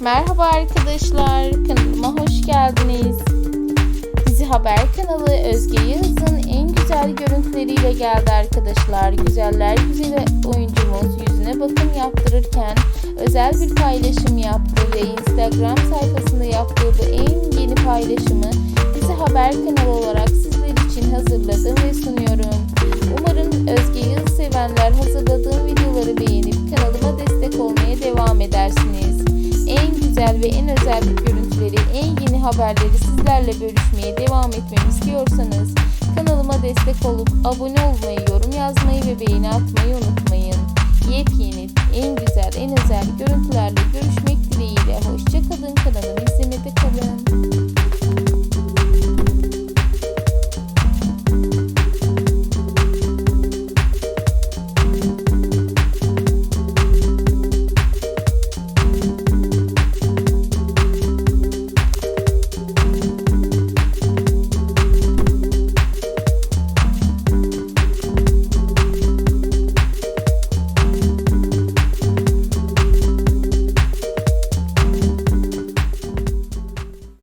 Merhaba arkadaşlar, kanalıma hoş geldiniz. Dizi Haber kanalı Özge Yağız'ın en güzel görüntüleriyle geldi arkadaşlar. Güzeller güzeli oyuncumuz yüzüne bakım yaptırırken özel bir paylaşım yaptı ve Instagram sayfasında yaptığı bu en yeni paylaşımı Dizi Haber kanalı olarak sizler için hazırladım ve sunuyorum. Umarım Özge Yağız sevenler hazırladığım ve en özel görüntüleri, en yeni haberleri sizlerle bölüşmeye devam etmemi istiyorsanız kanalıma destek olup abone olmayı, yorum yazmayı ve beğeni atmayı unutmayın. Yepyeni, en güzel, en özel görüntülerle görüşmek